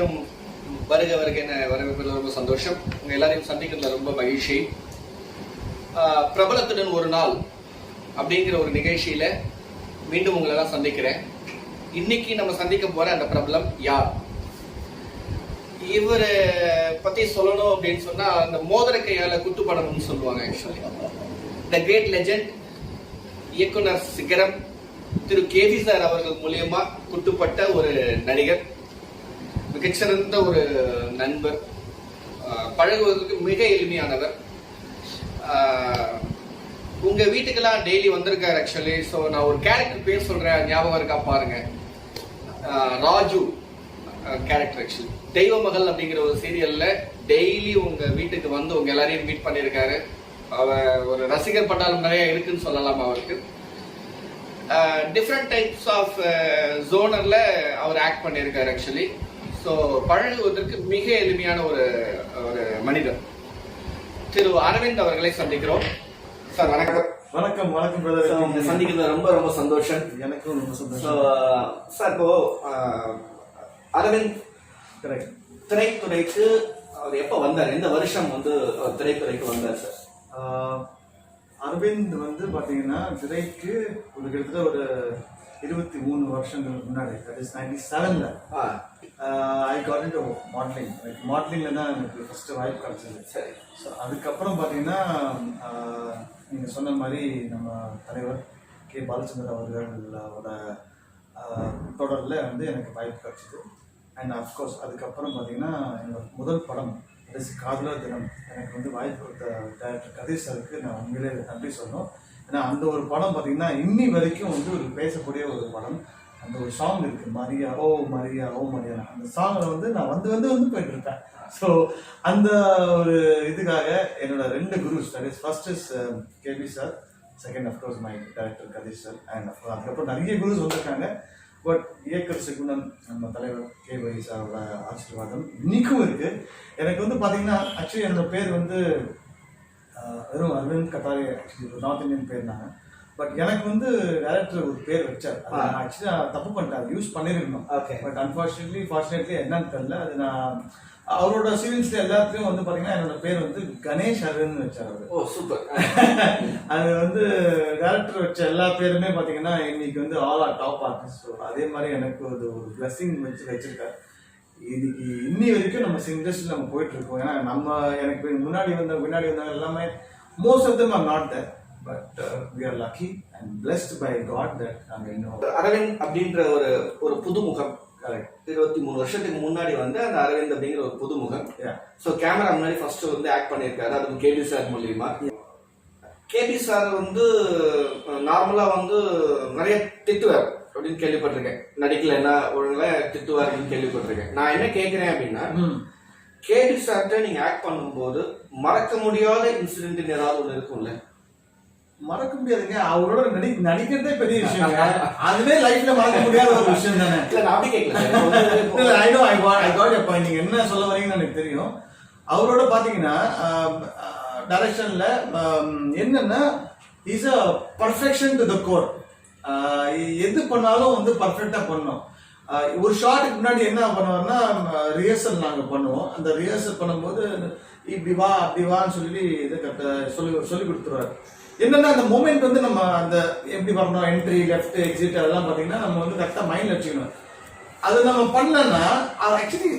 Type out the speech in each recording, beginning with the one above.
மீண்டும் வருக வருக என்ன வரவேற்பதில் ரொம்ப சந்தோஷம். உங்கள் எல்லாரையும் சந்திக்கிறதுல ரொம்ப மகிழ்ச்சி. பிரபலத்துடன் ஒரு நாள் அப்படிங்கிற ஒரு நிகழ்ச்சியில் மீண்டும் உங்களெல்லாம் சந்திக்கிறேன். இன்னைக்கு நம்ம சந்திக்க போகிற அந்த பிரபலம் யார்? இவரை பற்றி சொல்லணும் அப்படின்னு சொன்னால் அந்த மோதிர கையால் குத்து குத்துப்படணும்னு சொல்லுவாங்க ஆக்சுவலி த கிரேட் லெஜண்ட் இயக்குனர் சிகரம் திரு கேவி சார் அவர்கள் மூலியமா குட்டுப்பட்ட ஒரு நடிகர். மிகச்சிறந்த ஒரு நண்பர் பழகுவதற்கு மிக எளிமையானவர். உங்க வீட்டுக்கெல்லாம் டெய்லி வந்திருக்காரு ஆக்சுவலி ஸோ நான் ஒரு கேரக்டர் பேர் சொல்றேன். ஞாபகம் இருக்கா பாருங்க. ராஜு கேரக்டர் ஆக்சுவலி தெய்வ மகள் அப்படிங்கிற ஒரு சீரியல்ல டெய்லி உங்க வீட்டுக்கு வந்து உங்க எல்லாரையும் மீட் பண்ணியிருக்காரு. அவ ஒரு ரசிகர் பட்டாளம் நிறைய இருக்குன்னு சொல்லலாம் அவருக்கு. டிஃப்ரெண்ட் டைப்ஸ் ஆஃப் ஜோனர்ல அவர் ஆக்ட் பண்ணியிருக்காரு ஆக்சுவலி ஸோ பழகுவதற்கு மிக எளிமையான ஒரு ஒரு மனிதர். திரு அரவிந்த் அவர்களை சந்திக்கிறோம். சார் வணக்கம். வணக்கம் வணக்கம் பிரதர் சந்திக்கிறது ரொம்ப ரொம்ப சந்தோஷம். எனக்கும் ரொம்ப சந்தோஷம். சார் இப்போ அரவிந்த் திரைத்துறைக்கு அவர் எப்போ வந்தார்? எந்த வருஷம் வந்து அவர் திரைத்துறைக்கு வந்தார் சார்? அரவிந்த் வந்து பாத்தீங்கன்னா திரைக்கு ஒரு கிட்டத்தட்ட ஒரு இருபத்தி மூணு வருஷங்களுக்கு முன்னாடி தட் இஸ் நைன்டி செவன்ல I got in modeling like மாடலிங்ல தான் எனக்கு ஃபர்ஸ்ட் வாய்ப்பு கிடைச்சது. சரி. ஸோ அதுக்கப்புறம் பார்த்தீங்கன்னா நீங்கள் சொன்ன மாதிரி நம்ம தலைவர் கே. பாலச்சந்தர் அவர்களோட தொடரில் வந்து எனக்கு வாய்ப்பு கிடைச்சிது. அண்ட் அஃப்கோர்ஸ் அதுக்கப்புறம் பார்த்தீங்கன்னா என்னோட முதல் படம் கடைசி காதலர் தினம் எனக்கு வந்து வாய்ப்பு கொடுத்த டேரக்டர் கதீஷ் சாருக்கு நான் உண்மையிலே நன்றி சொல்லணும். ஏன்னா அந்த ஒரு படம் பார்த்தீங்கன்னா இன்னி வரைக்கும் வந்து ஒரு பேசக்கூடிய ஒரு படம். அந்த ஒரு சாங் இருக்கு மரியா ஓ மரியா ஓ மரியா. அந்த சாங்கில் வந்து நான் வந்து வந்து வந்து போயிட்டு இருப்பேன் ஸோ அந்த ஒரு இதுக்காக என்னோட ரெண்டு குருஸ் that is first is K B sir second of course my director Kathish sir and அதுக்கப்புறம் நிறைய குருஸ் வந்திருக்காங்க. பட் இயக்கர் சிகுணன் நம்ம தலைவர் கே வை சாரோட ஆசீர்வாதம் இன்னைக்கும் இருக்கு. எனக்கு வந்து பார்த்தீங்கன்னா ஆக்சுவலி என்னோட பேர் வந்து வெறும் Aravind Kathari actually north Indian பேர் நாங்க பட் எனக்கு வந்து டேரக்டர் ஒரு பேர் வச்சார். ஆக்சுவலி தப்பு பண்ணிட்டேன். அது யூஸ் பண்ணிருக்கணும். பட் அன்பார்ச்சுனேட்லி ஃபார்ச்சுனேட்லி என்னன்னு தெரியல. அது நான் அவரோட சீரியல்ஸ்ல எல்லாத்துலயும் வந்து பாத்தீங்கன்னா என்னோட பேர் வந்து கணேஷ் அரவிந்த் வச்சார் அவரு. ஓ சூப்பர். அது வந்து டேரக்டர் வச்ச எல்லா பேருமே பாத்தீங்கன்னா இன்னைக்கு வந்து ஆல் ஆர் டாப் ஆர்டிஸ்ட் அதே மாதிரி எனக்கு ஒரு ஒரு பிளஸிங் வச்சு வச்சிருக்காரு. இன்னைக்கு இன்னி வரைக்கும் நம்ம இண்டஸ்ட்ரியில் நம்ம போயிட்டு இருக்கோம் ஏன்னா நம்ம எனக்கு முன்னாடி வந்த முன்னாடி வந்தவங்க எல்லாமே most of them are not that but we are lucky and blessed by god that நாங்கள் இன்னும் அரவிந்த் அப்படின்ற ஒரு ஒரு புதுமுகம். கரெக்ட் இருபத்தி மூணு வருஷத்துக்கு முன்னாடி வந்து அந்த அரவிந்த் அப்படிங்கிற ஒரு புதுமுகம். ஸோ கேமரா முன்னாடி ஃபர்ஸ்ட் வந்து ஆக்ட் பண்ணியிருக்காரு. அதுவும் கேபி சார் மூலியமா. கேபி சார் வந்து நார்மலா வந்து நிறைய திட்டுவார். அப்படின்னு கேள்விப்பட்டிருக்கேன். நடிக்கலைன்னா ஒழுங்கா திட்டுவார் அப்படின்னு கேள்விப்பட்டிருக்கேன். நான் என்ன கேட்கிறேன் அப்படின்னா கேபி சார்கிட்ட நீங்க ஆக்ட் பண்ணும்போது மறக்க முடியாத இன்சிடென்ட் ஏதாவது ஒன்று இருக்கும்ல? மறக்க முடியாதுங்க. அவரோட நடி நடிக்கிறதே பெரிய விஷயம் அதுவே லைஃப்ல மறக்க முடியாத ஒரு விஷயம் தானே? இல்ல நான் அப்படி கேட்கல I got your point. நீங்க என்ன சொல்ல வரீங்கன்னு எனக்கு தெரியும். அவரோட பாத்தீங்கன்னா டைரக்ஷன்ல என்னன்னா is a perfection to the core எது பண்ணாலும் வந்து பர்ஃபெக்டாக பண்ணும். ஒரு ஷார்ட்டுக்கு முன்னாடி என்ன பண்ணுவோம்னா ரிஹர்சல் நாங்கள் பண்ணுவோம். அந்த ரிஹர்சல் பண்ணும்போது இப்படி வா அப்படி வான்னு சொல்லி இதை கட்ட சொல்லி சொல்லி கொடுத்துருவாரு. என்னன்னா அந்த மூமெண்ட் வந்து நம்ம அந்த எப்படி பண்ணணும் என்ட்ரி லெஃப்ட் எக்ஸிட் அதெல்லாம் பார்த்தீங்கன்னா நம்ம வந்து கரெக்டாக மைண்டில் வச்சுக்கணும். அது நம்ம பண்ணனா அது ஆக்சுவலி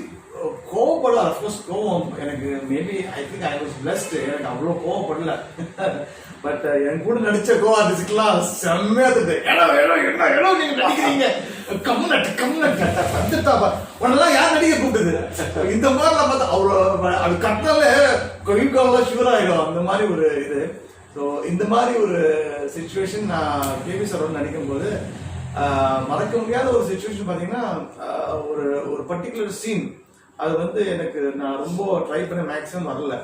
கோவப்படல. அஃப்கோர்ஸ் கோவம் எனக்கு maybe I think I was blessed எனக்கு அவ்வளோ கோவப்படல பட் uh, என் கூட நடிச்ச கோ ஆர்டிஸ்ட்லாம் செம்மையா இருந்தது. ஏடோ ஏடோ என்ன ஏடோ நீங்க நடிக்கிறீங்க? கம்னட் கம்னட் வந்துட்டாப்பா உன்னெல்லாம் யார் நடிக்க கூப்பிடுது இந்த மாதிரிலாம் பார்த்தா அவ்வளோ அது கட்டினாலே கொய்காலாம் ஷூர் ஆயிடும். அந்த மாதிரி ஒரு இது. ஸோ இந்த மாதிரி ஒரு சுச்சுவேஷன் நான் கேபி சரோட நடிக்கும் போது மறக்க முடியாத ஒரு சுச்சுவேஷன் பார்த்தீங்கன்னா ஒரு ஒரு பர்டிகுலர் சீன் அது வந்து எனக்கு நான் ரொம்ப ட்ரை பண்ண மேக்ஸிமம் வரல.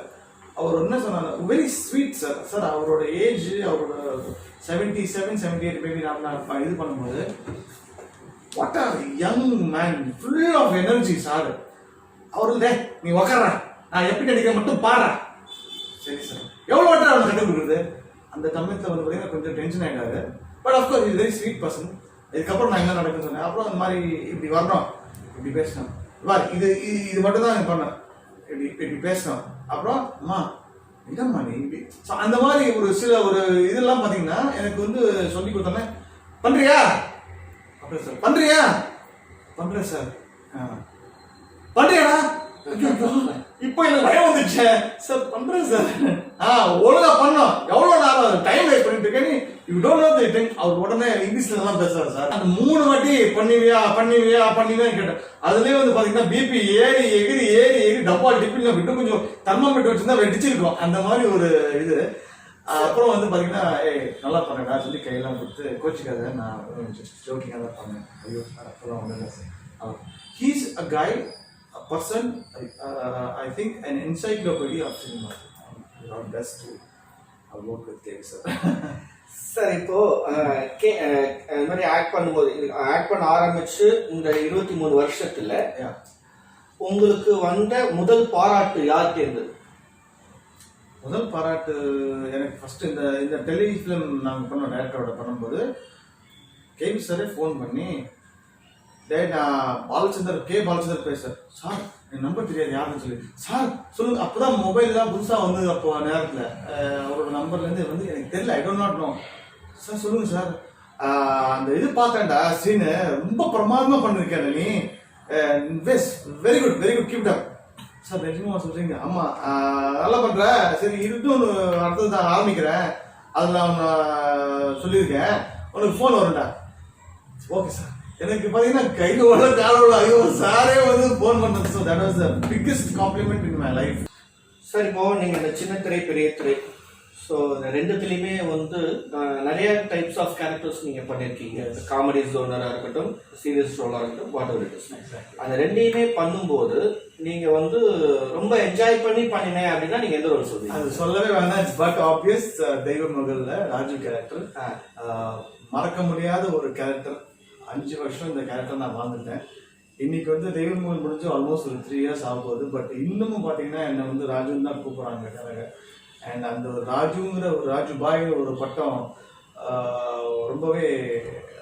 அவர் என்ன சொன்னாங்க வெரி ஸ்வீட் சார் சார் அவரோட ஏஜ் அவரோட seventy seven seventy eight maybe நான் நான் இது பண்ணும்போது what are young man full of energy sir அவர் டே நீ உக்காரா நான் எப்படி நடிக்கிறேன் மட்டும் பாரு. சரி சார் எவ்வளோ வாட்டர் அவர் கண்டு கொடுக்குறது அந்த தமிழத்தில் வந்து பார்த்தீங்கன்னா கொஞ்சம் டென்ஷன் ஆகிட்டாரு but of course is very sweet person இதுக்கப்புறம் நான் என்ன நடக்குன்னு சொன்னேன். அப்புறம் அந்த மாதிரி இப்படி வரணும் இப்படி பேசணும் வா இது இது இது மட்டும் தான் பண்ணேன். இப்படி இப்படி பேசணும் அப்புறம் அம்மா என்னம்மா நீ ஸோ அந்த மாதிரி ஒரு சில ஒரு இதெல்லாம் பார்த்தீங்கன்னா எனக்கு வந்து சொல்லி கொடுத்தோன்னே பண்ணுறியா அப்படியே சார். பண்ணுறியா பண்ணுறேன் சார். ஆ. இப்போ எனக்கு பயம் வந்துச்சு சார் பண்ணுறேன் சார். ஆ ஒழுங்காக பண்ணோம் எவ்வளோ நேரம் டைம் வேஸ்ட் பண்ணிட்டு இருக்கேன் you don't know the thing அவர் உடனே இங்கிலீஷ்ல தான் பேசுறாரு சார். அந்த மூணு வாட்டி பண்ணிவியா பண்ணிவியா பண்ணிவியா கேட்டேன். அதுலயே வந்து பாத்தீங்கன்னா பிபி ஏறி எகிரி ஏறி எகிரி டப்பா டிப்பின் விட்டு கொஞ்சம் தெர்மாமீட்டர் வச்சிருந்தா வெடிச்சிருக்கோம். அந்த மாதிரி ஒரு இது. அப்புறம் வந்து பாத்தீங்கன்னா ஏய் நல்லா பண்ணடா சொல்லி கையெல்லாம் கொடுத்து கோச்சிக்காத நான் ஜோக்கிங்காக தான் பண்ணேன். ஐயோ சார் அப்பெல்லாம் ஒன்றும் இல்லை sir. He's a guy a person I think an encyclopedia of cinema best to work with sir sir இப்போ கே- இந்த மாதிரி ஆக்ட் பண்ணும்போது ஆக்ட் பண்ண ஆரம்பிச்சு இந்த இருபத்தி மூணு வருஷத்துல. உங்களுக்கு வந்த முதல் பாராட்டு யாருக்கு இருந்தது முதல் பாராட்டு எனக்கு ஃபர்ஸ்ட் இந்த இந்த டெலி ஃபிலிம் நாங்கள் பண்ணோம் டேரக்டரோட பண்ணும்போது கேவி சாரே ஃபோன் பண்ணி டே நான் பாலச்சந்தர் கே பாலச்சந்தர் பேசுறேன் சார் என் நம்பர் தெரியாது யாருன்னு சொல்லி. சார் சொல்லுங்க மொபைல் மொபைல்லாம் புதுசாக வந்தது அப்போ நேரத்தில். அவரோட நம்பர்லேருந்து வந்து எனக்கு தெரியல I don't not know sir சொல்லுங்க சார். அந்த இது பார்த்தேன்டா சீனு ரொம்ப பிரமாதமாக பண்ணிருக்கேன் நீ best very good very good keep up sir நிஜமா சொல்றீங்க. ஆமா. நல்லா பண்ற. சரி இன்னொன்று அடுத்தது நான் ஆரம்பிக்கிறேன். அதில் நான் சொல்லியிருக்கேன். உனக்கு ஃபோன் வரேன்டா ஓகே சார். எனக்கு பார்த்தீங்கன்னா கையில் உள்ள காலோட ஐயோ சாரே வந்து ஃபோன் பண்ணது so that was the biggest compliment in my life sir இப்போ நீங்க இந்த சின்ன திரை பெரிய திரை. ஸோ இந்த ரெண்டுத்துலையுமே வந்து நிறைய டைப்ஸ் ஆஃப் கேரக்டர்ஸ் நீங்க பண்ணிருக்கீங்க. காமெடி ஜோனரா இருக்கட்டும் சீரியஸ் ரோலா இருக்கட்டும் வாட் எவர் இட் அந்த ரெண்டையுமே பண்ணும்போது நீங்க வந்து ரொம்ப என்ஜாய் பண்ணி பண்ணினேன் அப்படின்னா நீங்க எந்த ரோல் சொல்றீங்க? அது சொல்லவே வேணாம் பட் ஆப்வியஸ் தெய்வ மகள்ல ராஜு கேரக்டர். மறக்க முடியாத ஒரு கேரக்டர் அஞ்சு வருஷம் இந்த கேரக்டர் நான் வாழ்ந்துட்டேன். இன்னைக்கு வந்து தெய்வ மகள் முடிஞ்சு ஆல்மோஸ்ட் ஒரு த்ரீ இயர்ஸ் ஆக போகுது பட் இன்னமும் பார்த்தீங்கன்னா என்னை வந்து ராஜுன்னு தான் கூப்பிட்றாங்க கரக அண்ட் அந்த ஒரு ராஜுங்கிற ஒரு ராஜு பாய்ங்கிற ஒரு பட்டம் ரொம்பவே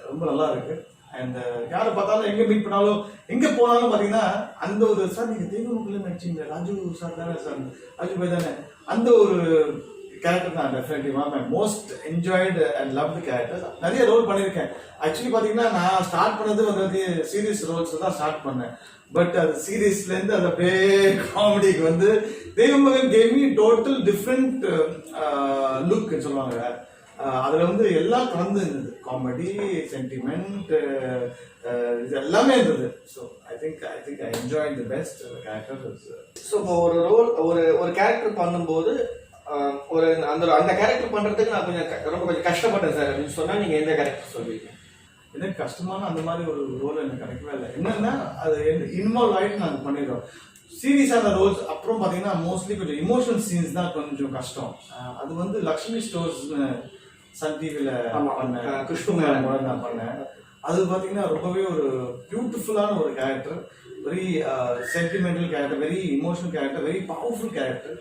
ரொம்ப நல்லா இருக்கு. அண்ட் யாரை பார்த்தாலும் எங்கே மீட் பண்ணாலும் எங்கே போனாலும் பார்த்தீங்கன்னா அந்த ஒரு சார் நீங்கள் தெய்வ மக்கள் நடிச்சிங்க ராஜு சார் தானே சார் ராஜு பாய் தானே? அந்த ஒரு கேரக்டர் தான் definitely was my most enjoyed and love character நிறைய ரோல் பண்ணியிருக்கேன். ஆக்சுவலி பார்த்தீங்கன்னா நான் ஸ்டார்ட் பண்ணது வந்து சீரியஸ் ரோல்ஸ் தான் ஸ்டார்ட் பண்ணேன். பட் அது சீரியஸ்லேருந்து அது அப்படியே காமெடிக்கு வந்து Deivamagan came me total different look சொல்லுவாங்க. Uh, அதில் வந்து எல்லாம் கலந்து இருந்தது. காமெடி சென்டிமெண்ட் uh, uh, இது எல்லாமே இருந்தது. So I think I think I enjoy the best character so இப்போ ஒரு ரோல் ஒரு ஒரு கேரக்டர் பண்ணும்போது ஒரு அந்த அந்த கேரக்டர் பண்றதுக்கு நான் கொஞ்சம் ரொம்ப கொஞ்சம் கஷ்டப்பட்டேன் சார் அப்படின்னு சொன்னா நீங்க எந்த கேரக்டர் சொல்வீங்க எனக்கு கஷ்டமான அந்த மாதிரி ஒரு ரோல் எனக்கு கிடைக்கவே இல்லை. என்னன்னா அது இன்வால்வ் ஆகிட்டு நாங்கள் பண்ணிடுறோம். சீரியஸான ரோல்ஸ் அப்புறம் பார்த்தீங்கன்னா மோஸ்ட்லி கொஞ்சம் இமோஷனல் சீன்ஸ் தான் கொஞ்சம் கஷ்டம். அது வந்து லக்ஷ்மி ஸ்டோர்ஸ்னு சன் டிவியில். பண்ணேன் அஹ் கிருஷ்ண மேடம் கூட நான் பண்ணேன். அது பார்த்தீங்கன்னா ரொம்பவே ஒரு பியூட்டிஃபுல்லான ஒரு character very sentimental character very emotional character very powerful character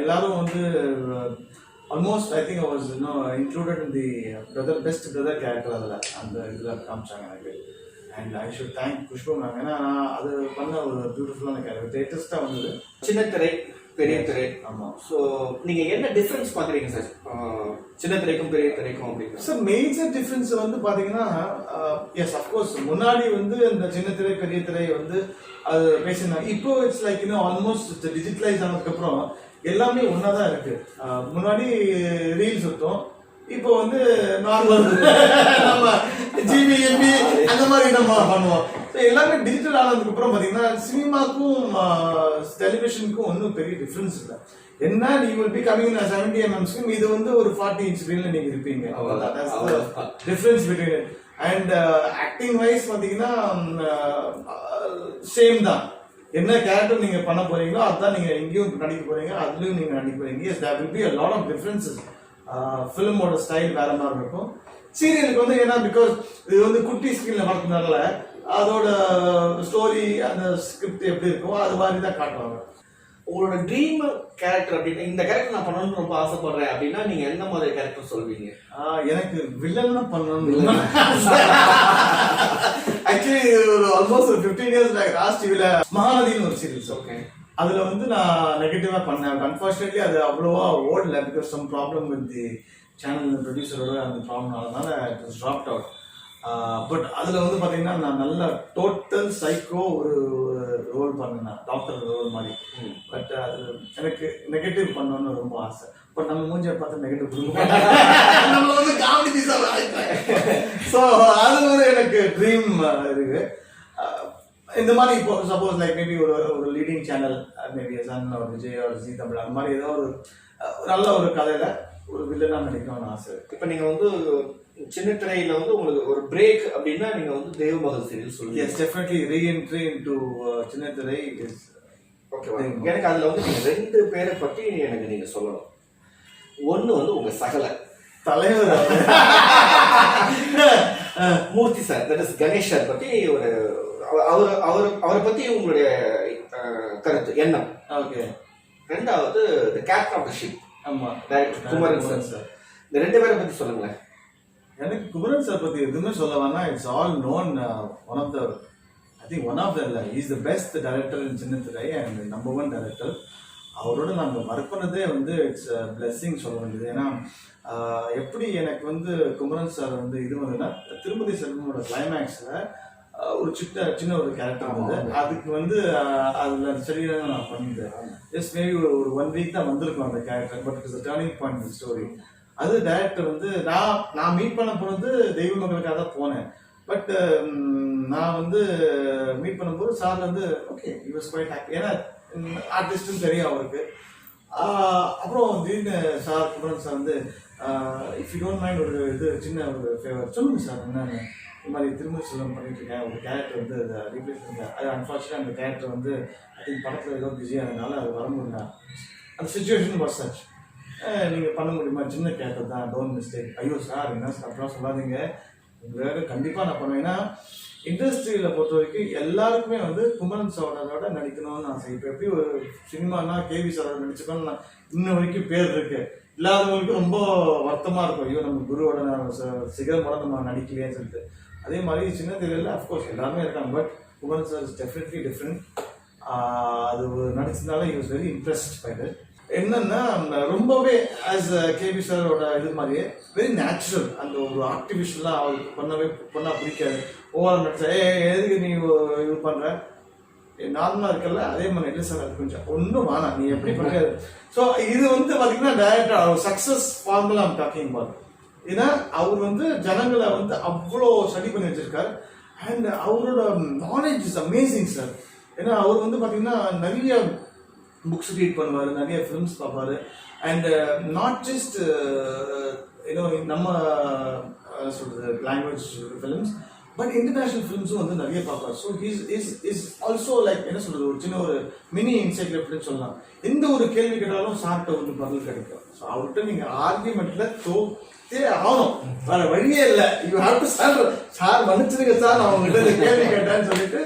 எல்லாரும் வந்து ஆல்மோஸ்ட் ஐ திங்க் வாஸ் இன்னும் included in the brother best brother character அதில். அந்த இதில் காமிச்சாங்க எனக்கு. And I should thank Khushbu ma'am ஏன்னா அது பண்ண ஒரு பியூட்டிஃபுல்லான கேரக்டர் லேட்டஸ்ட்டாக வந்தது. சின்ன திரை பெரிய திரை. ஆமாம் ஸோ நீங்க என்ன டிஃபரன்ஸ் பாக்குறீங்க சார் சின்ன திரைக்கும் பெரிய திரைக்கும் அப்படின்னு சார் மேஜர் டிஃபரன்ஸ் வந்து பாத்தீங்கன்னா எஸ் அஃப்கோர்ஸ் முன்னாடி வந்து இந்த சின்ன திரை பெரிய திரை வந்து அது பேசினாங்க இப்போ இட்ஸ் லைக் இன்னும் ஆல்மோஸ்ட் டிஜிட்டலைஸ் ஆனதுக்கப்புறம் எல்லாமே ஒன்றா தான் இருக்கு. அஹ், முன்னாடி ரீல்ஸ் சுத்தம் இப்போ வந்து நார்மல் நம்ம ஜிபி எம்பி அந்த மாதிரி நம்ம பண்ணுவோம். எல்லாமே டிஜிட்டல் ஆனதுக்கு அப்புறம் பாத்தீங்கன்னா சினிமாக்கும் டெலிவிஷனுக்கும் ஒன்றும் பெரிய டிஃபரன்ஸ் இல்லை. என்ன நீ will be coming seventy MM screen இது வந்து ஒரு ஃபார்ட்டி இன்ச் ஸ்க்ரீன்ல நீங்க இருப்பீங்க. Difference between and acting wise பாத்தீங்கன்னா சேம் தான். என்ன கேரக்டர் நீங்க பண்ண போறீங்களோ அதுதான் நீங்க எங்கேயும் நடிக்க போறீங்க அதுலயும் நீங்க நடிக்க போறீங்க. Yes there will be a lot of differences. ஃபிலிமோட ஸ்டைல் வேற மாதிரி இருக்கும். சீரியலுக்கு வந்து ஏன்னா பிகாஸ் இது வந்து குட்டி ஸ்கிரீன்ல வரதுனால அதோட ஸ்டோரி அந்த ஸ்கிரிப்ட் எப்படி இருக்கோ அது மாதிரி தான் காட்டுவாங்க. உங்களோட ட்ரீம் கேரக்டர் அப்படின்னு இந்த கேரக்டர் நான் பண்ணணும்னு ரொம்ப ஆசைப்படுறேன் அப்படின்னா நீங்க எந்த மாதிரி கேரக்டர் சொல்வீங்க? எனக்கு வில்லன் பண்ணணும் ஆக்சுவலி ஒரு ஆல்மோஸ்ட் ஒரு ஃபிஃப்டீன் இயர்ஸ் பேக் லாஸ்ட் டிவில மகாநதின்னு ஒரு சீரிஸ் ஓகே அதுல வந்து நான் நெகட்டிவா பண்ணேன். அன்பார்ச்சுனேட்லி அது அவ்வளோவா ஓடல. Because some problem with the channel ப்ரொடியூசரோட அந்த ப்ராப்ளம்னால இட் ட்ராப்ட் அவுட் பட் அதுல வந்து பாத்தீங்கன்னா நான் நல்ல டோட்டல் சைக்கோ ஒரு ரோல் பண்ணேன் டாக்டர் ரோல் மாதிரி. பட் அது எனக்கு நெகட்டிவ் பண்ணணும்னு ரொம்ப ஆசை. பட் நம்ம மூஞ்சியை பார்த்து நெகட்டிவ் கொடுக்க நம்ம வந்து காமெடி ஸோ அது ஒரு எனக்கு ட்ரீம் இருக்கு அஹ், இந்த மாதிரி இப்போ சப்போஸ் லைக் மேபி ஒரு ஒரு லீடிங் சேனல் மேபி சன் ஒரு விஜய் ஒரு ஜி தமிழ் அந்த மாதிரி ஏதோ ஒரு அஹ், நல்ல ஒரு கதையில ஒரு வில்லனா நடிக்கணும்னு ஆசை இப்போ நீங்க வந்து சின்ன திரையில வந்து உங்களுக்கு ஒரு பிரேக் அப்படின்னா நீங்க வந்து தேவமகள் சீரியல் சொல்லுங்க. எஸ் டெஃபினெட்லி ரீஎன்ட்ரி இன்டு சின்ன திரை இஸ் ஓகேவா எனக்கு அதுல வந்து நீங்க ரெண்டு பேரை பத்தி எனக்கு நீங்க சொல்லணும். ஒண்ணு வந்து உங்க சகல. தலைவர் Murthy sir that is Ganesh sir பத்தி ஒரு அவர் அவர் அவரை பத்தி உங்களுடைய கருத்து எண்ணம். ஓகே. ரெண்டாவது the captain of the ship ஆமா. Director Kumaran sir sir. இந்த ரெண்டு பேரை பத்தி சொல்லுங்களேன். எனக்கு குமரன் சார் பத்தி எதுவுமே சொல்ல வேணாம். It's all known one of the I think one of the இல்ல is the best director in சின்ன திரை அண்ட் நம்பர் ஒன் டைரக்டர் அவரோட நாங்கள் ஒர்க் பண்ணதே வந்து இட்ஸ் blessing சொல்ல வேண்டியது. ஏன்னா எப்படி எனக்கு வந்து குமரன் சார் வந்து இது வந்துன்னா திருமதி செல்வமோட கிளைமேக்ஸில் ஒரு சின்ன சின்ன ஒரு கேரக்டர் இருந்தது அதுக்கு வந்து அதுல சரியாக நான் பண்ணிட்டேன் ஜஸ்ட் மேபி ஒரு ஒரு ஒன் வீக் தான் வந்திருக்கும் அந்த character but it's turning point story அது டைரக்டர் வந்து நான் நான் மீட் பண்ண போனது தெய்வ மகளுக்காக தான் போனேன். பட் நான் வந்து மீட் பண்ணும்போது சார் வந்து okay you was quite happy ஏன்னா ஆர்டிஸ்ட்னு தெரியும் அவருக்கு. அப்புறம் திடீர்னு சார் குமரன் சார் வந்து இஃப் யூ டோன்ட் மைண்ட் ஒரு இது சின்ன ஒரு ஃபேவர் சொல்லுங்கள் சார் என்ன இந்த மாதிரி திரும்ப செல்லம் பண்ணிட்டுருக்கேன் ஒரு கேரக்டர் வந்து அதை ரீப்ளேஸ் பண்ணுங்க அது அன்ஃபார்ச்சுனேட் அந்த கேரக்டர் வந்து ஐ திங்க் படத்தில் ஏதோ பிஸியாக இருந்தனால அது வர முடியல. அந்த சுச்சுவேஷன் வாஸ் சச் நீங்கள் பண்ண முடியுமா? சின்ன கேரக்டர் தான். டோன்ட் மிஸ்டேக் ஐயோ சார் என்ன சார் அப்படிலாம் சொல்லாதீங்க. உங்களுக்காக கண்டிப்பாக நான் பண்ணுவேன். ஏன்னா இண்டஸ்ட்ரியில் பொறுத்த வரைக்கும் எல்லாருக்குமே வந்து குமரன் சோழனோட நடிக்கணும்னு ஆசை. இப்போ எப்படி ஒரு சினிமானா கேவி சாரோட நடிச்சுக்கணும்னு நான் இன்ன வரைக்கும் பேர் இருக்குது இல்லாதவங்களுக்கு ரொம்ப வருத்தமாக இருக்கும். ஐயோ நம்ம குருவோட சிகர் ச- நம்ம நடிக்கலையேன்னு சொல்லிட்டு. அதே மாதிரி சின்ன தெரியல அஃப்கோர்ஸ் எல்லாருமே இருக்காங்க. But Kumaran sir is definitely different அது நடிச்சதுனால you was very impressed by that என்னன்னா ரொம்பவே ஆஸ் கேபி சாரோட இது மாதிரியே வெரி நேச்சுரல் அந்த ஒரு ஆர்டிஃபிஷியலாக அவருக்கு பண்ணவே பண்ணால் பிடிக்காது. ஓவர் நடிச்சா ஏ எதுக்கு நீ இது பண்ணுற நார்மலாக இருக்கல அதே மாதிரி இல்லை சார் அது கொஞ்சம் ஒன்றும் வேணாம் நீ எப்படி பண்ணாது ஸோ இது வந்து பார்த்தீங்கன்னா டைரக்டர் சக்ஸஸ் ஃபார்முலா டாக்கிங் பார் ஏன்னா அவர் வந்து ஜனங்களை வந்து அவ்வளோ ஸ்டடி பண்ணி வச்சிருக்காரு. அண்ட் அவரோட நாலேஜ் இஸ் அமேசிங் சார் ஏன்னா அவர் வந்து பார்த்தீங்கன்னா நிறைய புக்ஸ் ரீட் பண்ணுவார் நிறைய ஃபிலிம்ஸ் பார்ப்பாரு. அண்ட் நாட் ஜஸ்ட் ஏன்னோ நம்ம uh, சொல்கிறது சொல்றது லாங்குவேஜ் ஃபிலிம்ஸ் பட் இன்டர்நேஷனல் ஃபிலிம்ஸும் வந்து நிறைய பார்ப்பார். So is is is also like என்ன சொல்றது ஒரு சின்ன ஒரு மினி என்சைக்ளோபீடியா சொல்லலாம். எந்த ஒரு கேள்வி கேட்டாலும் சார்ட்ட வந்து பதில் கிடைக்கும். ஸோ அவர்கிட்ட நீங்க ஆர்கியூமெண்ட்ல தோத்தே ஆகணும். வேற வழியே இல்லை. You have to sir sir மன்னிச்சிருங்க சார் நான் உங்ககிட்ட இந்த கேள்வி கேட்டேன்னு சொல்லிட்டு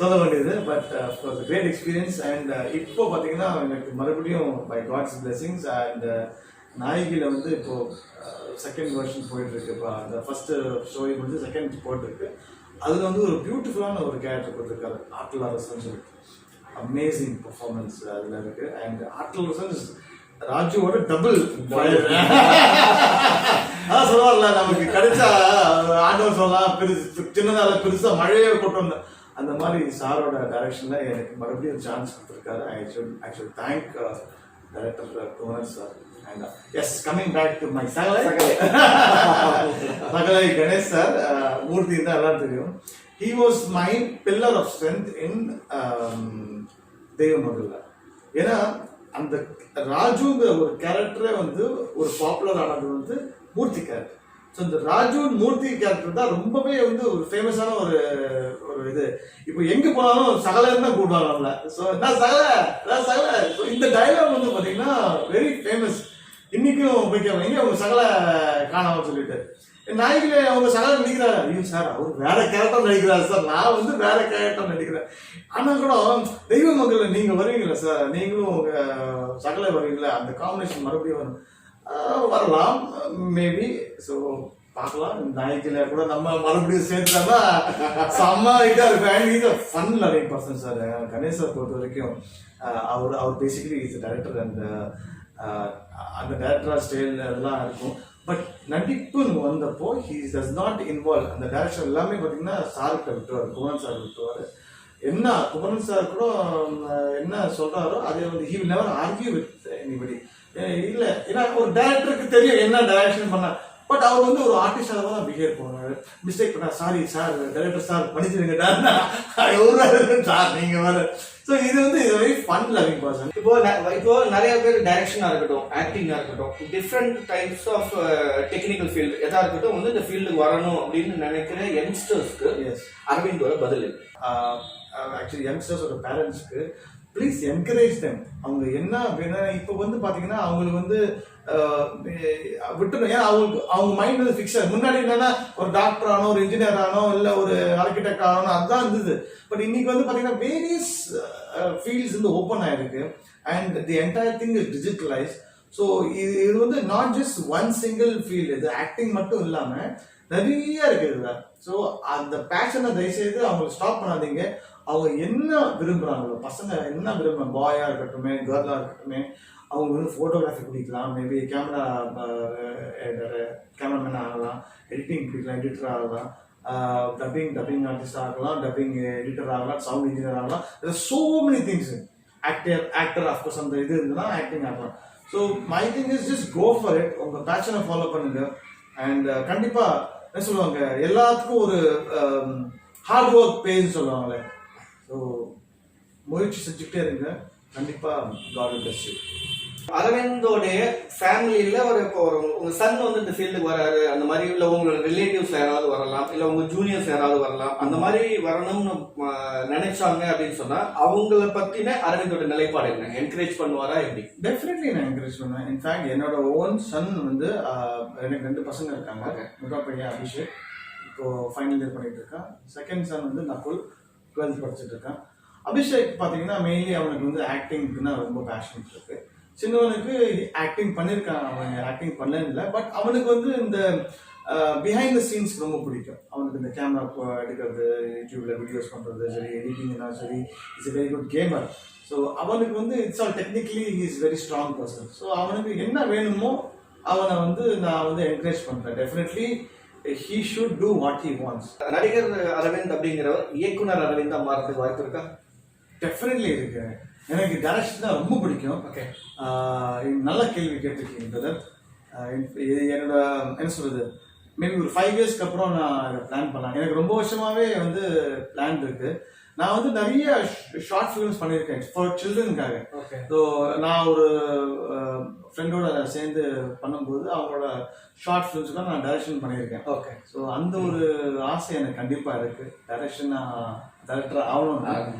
சொல்ல வேண்டியது. But of course great experience and இப்போ பார்த்தீங்கன்னா எனக்கு மறுபடியும் பை காட்ஸ் பிளெஸிங்ஸ் அண்ட் நாயகியில் வந்து இப்போ செகண்ட் வெர்ஷன் போயிட்டுருக்கு. இப்போ அந்த ஃபஸ்ட்டு ஸ்டோரி முடிஞ்சு செகண்ட் போயிட்டுருக்கு அதில் வந்து ஒரு பியூட்டிஃபுல்லான ஒரு கேரக்டர் கொடுத்துருக்காரு ஆர்டல் அரசன் சொல்லிட்டு. அமேசிங் பர்ஃபார்மன்ஸ் அதில் இருக்கு. அண்ட் ஆற்றல் அரசன் ராஜுவோட டபுள் அதான் சொல்லுவார்ல நமக்கு கிடைச்சா ஆண்டவர் சொல்லலாம் பெருசு சின்னதால பெருசா மழையே போட்டோம் அந்த மாதிரி சாரோட டைரக்ஷன்ல எனக்கு மறுபடியும் ஒரு சான்ஸ் கொடுத்துருக்காரு I should I should thank director Kumar sir. And yes coming back to my சகலை சகலை கணேஷ் சார் மூர்த்தி தான் எல்லாம் தெரியும் he was my pillar of strength in தெய்வ மகள்ல ஏன்னா அந்த ராஜுங்கிற ஒரு கேரக்டரே வந்து ஒரு பாப்புலர் ஆனது வந்து மூர்த்தி கேரக்டர் ஸோ இந்த ராஜு மூர்த்தி கேரக்டர் தான் ரொம்பவே வந்து ஒரு ஃபேமஸான ஒரு ஒரு இது இப்போ எங்க போனாலும் சகலன்னு தான் கூப்பிடுவாங்க நம்மள ஸோ நான் சகல சகல So, இந்த டைலாக் வந்து பார்த்தீங்கன்னா வெரி ஃபேமஸ் இன்னைக்கும் போய் கேட்பேன் அவங்க சகல காணாமல் சொல்லிட்டு. நாயகில அவங்க சகல நடிக்கிறாரு. ஐயோ சார் அவர் வேற கேரக்டர் நடிக்கிறாரு சார் நான் வந்து வேற கேரக்டர் நடிக்கிறேன். ஆனால் கூட தெய்வ மக்கள் நீங்கள் வருவீங்களா சார் நீங்களும் உங்க சகல வருவீங்களா அந்த காம்பினேஷன் மறுபடியும் வரும். வரலாம். மேபி ஸோ பார்க்கலாம். இந்த நாய்க்கில கூட நம்ம மறுபடியும் சேர்த்துட்டோம்னா செம்ம இதா இருக்கும். And fun loving person sir Ganesh sir பொறுத்த வரைக்கும் அவர் அவர் பேசிக்கலி இஸ் டேரக்டர் அண்ட் அந்த டேரக்டர் ஸ்டைல் அதெல்லாம் இருக்கும். பட் நடிப்புன்னு வந்தப்போ ஹி டஸ் நாட் இன்வால்வ் அந்த டேரக்ஷன் எல்லாமே பார்த்தீங்கன்னா சார்கிட்ட விட்டுருவார் குமரன் சார் விட்டுருவார். என்ன குமரன் சார் கூட என்ன சொல்றாரோ அதை வந்து he will never argue with anybody இல்லை ஏன்னா ஒரு டேரக்டருக்கு தெரியும் என்ன டைரக்ஷன் பண்ண. பட் அவர் வந்து ஒரு ஆர்டிஸ்டாக தான் பிஹேவ் பண்ணுவாரு. மிஸ்டேக் பண்ணா சாரி சார் டைரக்டர் சார் பண்ணிச்சிருங்க சார் நீங்க வேற. ஸோ இது வந்து இது வெரி ஃபன் லவிங் பர்சன் இப்போ இப்போ நிறைய பேர் டைரக்ஷனா இருக்கட்டும் ஆக்டிங்கா இருக்கட்டும் different types of technical field எதா இருக்கட்டும் வந்து இந்த ஃபீல்டுக்கு வரணும் அப்படின்னு நினைக்கிற யங்ஸ்டர்ஸ்க்கு எஸ் அரவிந்தோட பதில். ஆக்சுவலி யங்ஸ்டர்ஸோட பேரண்ட்ஸ்க்கு ப்ளீஸ் என்கரேஜ் them. அவங்க என்ன வேணும் இப்போ வந்து பார்த்தீங்கன்னா அவங்களுக்கு வந்து விட்டுணும் ஏன்னா அவங்களுக்கு அவங்க மைண்ட் வந்து ஃபிக்ஸ் முன்னாடி என்னன்னா ஒரு டாக்டர் ஆனோ ஒரு இன்ஜினியர் ஆனோ இல்லை ஒரு ஆர்கிடெக்ட் ஆனோ அதுதான் இருந்தது. பட் இன்னைக்கு வந்து பார்த்தீங்கன்னா வேரியஸ் ஃபீல்ட்ஸ் வந்து ஓப்பன் ஆயிருக்கு. And the entire thing is digitalise so இது இது வந்து not just one single field இது ஆக்டிங் மட்டும் இல்லாமல் நிறைய இருக்குது இதில். ஸோ அந்த பேஷனை தயவுசெய்து அவங்களுக்கு ஸ்டாப் பண்ணாதீங்க. அவங்க என்ன விரும்புகிறாங்களோ பசங்க என்ன விரும்புறாங்க? பாயாக இருக்கட்டும் கேர்ளாக இருக்கட்டுமே அவங்க வந்து ஃபோட்டோகிராஃபி பிடிக்கலாம். மேபி கேமரா கேமராமேன் ஆகலாம் எடிட்டிங் பிடிக்கலாம் எடிட்டர் ஆகலாம் டப்பிங் டப்பிங் ஆர்டிஸ்ட் ஆகலாம் டப்பிங் எடிட்டர் ஆகலாம் சவுண்ட் இன்ஜினியர் ஆகலாம். So many things actor actor of course அந்த இது இருந்ததுன்னா ஆக்டிங் ஆகலாம். So my thing is just go for it உங்கள் பேஷனை ஃபாலோ பண்ணுங்க. அண்ட் uh, கண்டிப்பாக என்ன சொல்லுவாங்க எல்லாத்துக்கும் ஒரு ஹார்ட் ஒர்க் பேன்னு சொல்லுவாங்களே. ஸோ முயற்சி செஞ்சுக்கிட்டே இருங்க. கண்டிப்பாக காட் பிளஸ் யூ அரவிந்தோடைய ஃபேமிலியில ஒரு இப்போ ஒரு உங்க சன் வந்து இந்த ஃபீல்டுக்கு வராரு அந்த மாதிரி இல்ல உங்களோட ரிலேட்டிவ்ஸ் யாராவது வரலாம் இல்ல உங்க ஜூனியர்ஸ் யாராவது வரலாம் அந்த மாதிரி வரணும்னு நினைச்சாங்க அப்படின்னு சொன்னா அவங்கள பத்தின அரவிந்தோட நிலைப்பாடு என்ன? என்கரேஜ் பண்ணுவாரா எப்படி? டெஃபினெட்லி நான் என்கரேஜ் பண்ணுவேன். இன்ஃபேக்ட் என்னோட ஓன் சன் வந்து எனக்கு ரெண்டு பசங்க இருக்காங்க. முதல் பையன் அபிஷேக். இப்போ ஃபைனல் இயர் பண்ணிட்டு இருக்கான். செகண்ட் சன் வந்து நகுல் டுவெல்த் படிச்சுட்டு இருக்கான். அபிஷேக் பார்த்தீங்கன்னா மெயின்லி அவனுக்கு வந்து ஆக்டிங்க்குன்னா ரொம்ப பேஷன் இருக்கு. சின்னவனுக்கு ஆக்டிங் பண்ணியிருக்கான் அவன் ஆக்டிங் பண்ணல பட் அவனுக்கு வந்து இந்த பிஹைண்ட் த சீன்ஸ் ரொம்ப பிடிக்கும். அவனுக்கு இந்த கேமரா எடுக்கிறது யூடியூப்ல வீடியோஸ் பண்றது சரி எடிட்டிங்னா சரி it's very good gamer so அவனுக்கு வந்து it's all technically is very strong person so அவனுக்கு என்ன வேணுமோ அவனை வந்து நான் வந்து என்கரேஜ் பண்றேன். Definitely he should do what he wants நடிகர் அரவிந்த் அப்படிங்கிறவர் இயக்குனர் அரவிந்தா மாறதுக்கு வாய்ப்பு இருக்கா? டெஃபினெட்லி இருக்கு. எனக்கு டைரக்ஷன் தான் ரொம்ப பிடிக்கும். ஓகே நல்ல கேள்வி கேட்டிருக்கீங்க பிரதர் என்னோட என்ன சொல்றது? மேபி ஒரு ஃபைவ் இயர்ஸ்க்கு அப்புறம் நான் இதை பிளான் பண்ணலாம். எனக்கு ரொம்ப வருஷமாவே வந்து பிளான் இருக்கு. நான் வந்து நிறைய ஷார்ட் ஃபிலிம்ஸ் பண்ணியிருக்கேன் ஃபார் சில்ட்ரனுக்காக ஓகே ஸோ நான் ஒரு ஃப்ரெண்டோட சேர்ந்து பண்ணும்போது அவங்களோட ஷார்ட் ஃபிலிம்ஸ்லாம் நான் டைரக்ஷன் பண்ணியிருக்கேன். ஓகே ஸோ அந்த ஒரு ஆசை எனக்கு கண்டிப்பாக இருக்கு. டைரக்ஷன் நான் டைரக்டர் ஆகணும்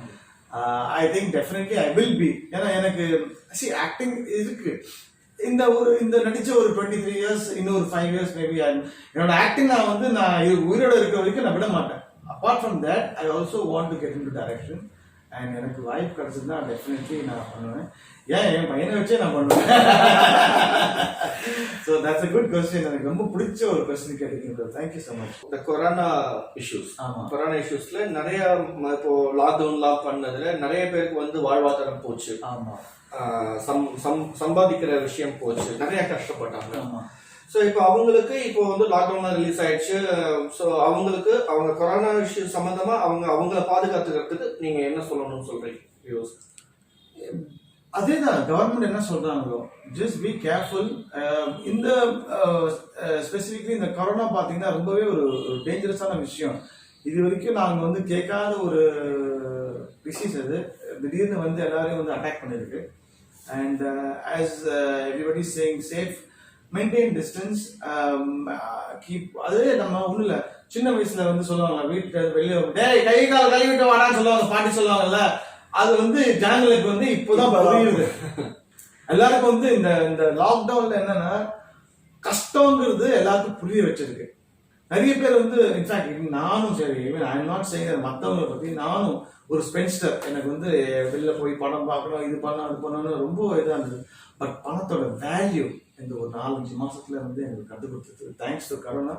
I think definitely I will be ஏன்னா எனக்கு சி ஆக்டிங் இருக்கு. இந்த ஒரு இந்த நடிச்ச ஒரு டுவெண்ட்டி த்ரீ இயர்ஸ் இன்னொரு ஃபைவ் இயர்ஸ் மேபி என்னோட ஆக்டிங் நான் வந்து நான் இரு- உயிரோட இருக்கிற வரைக்கும் நான் விட மாட்டேன். Apart from that I also want to get into direction and எனக்கு வாய்ப்பு கிடைச்சதுன்னா டெஃபினெட்லி நான் பண்ணுவேன். ஏன்? என் பையனை வச்சே நான் பண்ணுவேன். So that's a good question எனக்கு ரொம்ப பிடிச்ச ஒரு கொஸ்டின் கேட்டிருக்கீங்க தேங்க்யூ ஸோ மச் இந்த கொரோனா இஷ்யூஸ் ஆமா. கொரோனா இஷ்யூஸ்ல நிறைய இப்போ லாக்டவுன்லாம் பண்ணதுல நிறைய பேருக்கு வந்து வாழ்வாதாரம் போச்சு. ஆமா. ஆஹ் சம்- சம்- சம்பாதிக்கிற விஷயம் போச்சு. நிறைய கஷ்டப்பட்டாங்க. ஆமா. ஸோ இப்போ அவங்களுக்கு இப்போ வந்து லாக்டவுன்லாம் ரிலீஸ் ஆயிடுச்சு. ஸோ அவங்களுக்கு அவங்க கொரோனா இஷ்யூ சம்மந்தமா அவங்க அவங்கள பாதுகாத்துக்கிறதுக்கு நீங்க என்ன சொல்லணும்னு சொல்றீங்க? வியூஸ் அதேதான் கவர்மெண்ட் என்ன சொல்றாங்களோ ஜஸ்ட் பி கேர்ஃபுல் இந்த ஸ்பெசிஃபிக்லி இந்த கொரோனா பார்த்தீங்கன்னா ரொம்பவே ஒரு டேஞ்சரஸான விஷயம். இது வரைக்கும் நாங்கள் வந்து கேட்காத ஒரு டிசீஸ் அது. திடீர்னு வந்து எல்லாரையும் வந்து அட்டாக் பண்ணியிருக்கு and as everybody saying safe maintain distance keep அது நம்ம ஒன்றும் இல்லை. சின்ன வயசுல வந்து சொல்லுவாங்க வீட்டுல வெளியே டேய் கை கால் கழுவிட்டு வாடான்னு சொல்லுவாங்க பாட்டி சொல்லுவாங்கல்ல. அது வந்து ஜனங்களுக்கு வந்து இப்போதான் புரியுது. எல்லாருக்கும் வந்து இந்த இந்த லாக்டவுன்ல என்னன்னா கஷ்டங்கிறது எல்லாருக்கும் புரிய வச்சிருக்கு. நிறைய பேர் வந்து இன்ஃபேக்ட் நானும் சரி ஈவன் ஐ நாட் சேயிங் மற்றவங்களை பத்தி நானும் ஒரு ஸ்பென்ஸ்டர் எனக்கு வந்து வெளில போய் படம் பார்க்கணும் இது பண்ணணும் அது பண்ணணும்னு ரொம்ப இதாக இருந்தது. பட் பணத்தோட வேல்யூ இந்த ஒரு நாலஞ்சு மாசத்துல வந்து எனக்கு கற்றுக் கொடுத்தது. தேங்க்ஸ் டு கரோனா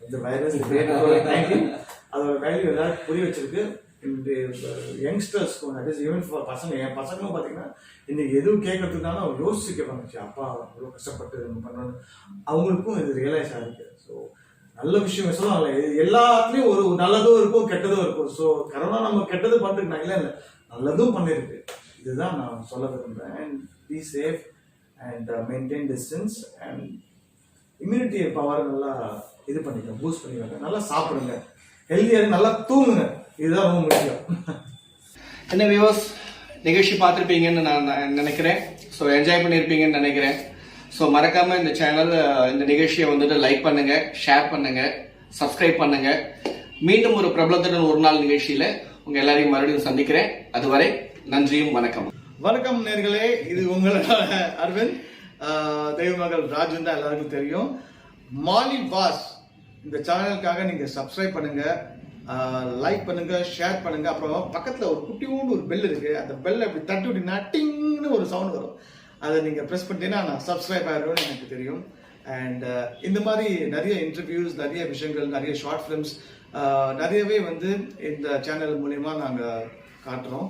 இந்த வைரஸ் அதோட வேல்யூ எல்லாருக்கும் புரிய வச்சிருக்கு. இந்த யங்ஸ்டர்ஸ்க்கும் தட் இஸ் ஈவன் ஃபார் பசங்க என் பசங்களும் பார்த்தீங்கன்னா இன்னைக்கு எதுவும் கேட்கறதுனால அவங்க யோசிக்க பண்ணுச்சு அப்பா அவ்வளோ கஷ்டப்பட்டு நம்ம பண்ணணும் அவங்களுக்கும் இது ரியலைஸ் ஆயிருக்கு. ஸோ நல்ல விஷயம் சொல்லலாம் எல்லாத்துலேயும் ஒரு நல்லதும் இருக்கும் கெட்டதும் இருக்கும். ஸோ கரோனா நம்ம கெட்டது பண்ணிருக்கு? இல்லை இல்லை. நல்லதும் பண்ணிருக்கு. இதுதான் நான் சொல்ல விரும்புகிறேன் and be safe and maintain distance and immunity power நல்லா இது பண்ணிக்கோங்க பூஸ்ட் பண்ணிக்கோங்க. நல்லா சாப்பிடுங்க. ஹெல்த்தியாக நல்லா தூங்குங்க. இதுதான் ரொம்ப முக்கியம். என்ன வியூவர்ஸ் நிகழ்ச்சி பார்த்துருப்பீங்கன்னு நான் நினைக்கிறேன். ஸோ என்ஜாய் பண்ணியிருப்பீங்கன்னு நினைக்கிறேன். ஸோ மறக்காமல் இந்த சேனல் இந்த நிகழ்ச்சியை வந்துட்டு லைக் பண்ணுங்க ஷேர் பண்ணுங்க சப்ஸ்கிரைப் பண்ணுங்க. மீண்டும் ஒரு பிரபலத்துடன் ஒரு நாள் நிகழ்ச்சியில் உங்கள் எல்லாரையும் மறுபடியும் சந்திக்கிறேன். அதுவரை நன்றியும் வணக்கம் வணக்கம் நேர்களே இது உங்களோட அரவிந்த். தெய்வமகள் ராஜன் தான் எல்லாருக்கும் தெரியும். மாலி பாஸ் இந்த சேனலுக்காக நீங்க சப்ஸ்கிரைப் பண்ணுங்க லைக் பண்ணுங்க ஷேர் பண்ணுங்க. அப்புறம் பக்கத்துல ஒரு குட்டியோண்டு ஒரு பெல் இருக்கு. அந்த பெல்லை அப்படி தட்டி விட்டீங்கன்னா டிங்னு ஒரு சவுண்ட் வரும். அதை நீங்க ப்ரெஸ் பண்ணிட்டீங்கன்னா நான் சப்ஸ்கிரைப் ஆயிடுவேன்னு எனக்கு தெரியும். அண்ட் இந்த மாதிரி நிறைய இன்டர்வியூஸ் நிறைய விஷயங்கள் நிறைய ஷார்ட் ஃபிலிம்ஸ் நிறையவே வந்து இந்த சேனல் மூலயமா நாங்கள் காட்டுறோம்.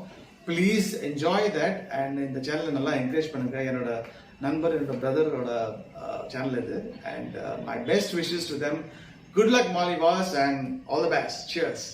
ப்ளீஸ் என்ஜாய் தட் அண்ட் இந்த சேனலை நல்லா என்கரேஜ் பண்ணுங்க. என்னோட நண்பர் என்னோட பிரதரோட சேனல் இது. And my best wishes to them good luck Mali was and all the best cheers